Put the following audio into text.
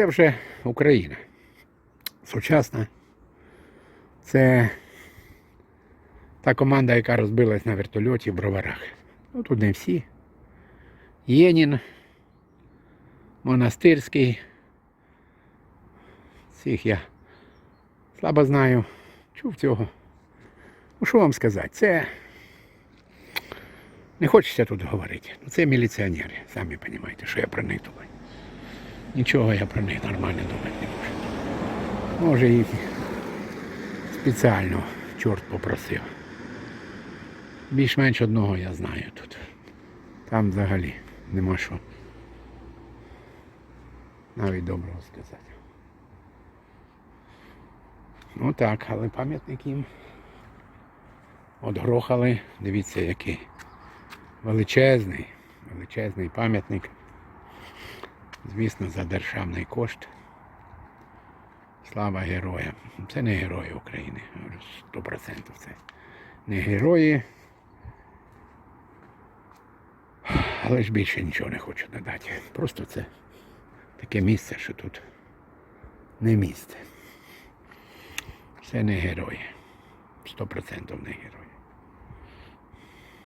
Це вже Україна. Сучасна. Це та команда, яка розбилась на вертольоті в броварах. Ну тут не всі. Єнін, Монастирський. Цих я слабо знаю. Чув цього. Ну що вам сказати? Це. Не хочеться тут говорити. Ну, це міліціонери, самі розумієте, що я про них думаю. Нічого я про них нормально думати не можу. Може і спеціально чорт попросив. Більш-менш одного я знаю тут. Там взагалі нема що навіть доброго сказати. Ну так, але пам'ятник їм отгрохали. Дивіться, який величезний, величезний пам'ятник. Звісно, за державний кошт. Слава героям. Це не герої України. Сто процентів це не герої. Але ж більше нічого не хочу додати. Просто це таке місце, що тут не місце. Це не герої. Сто процентів не герої.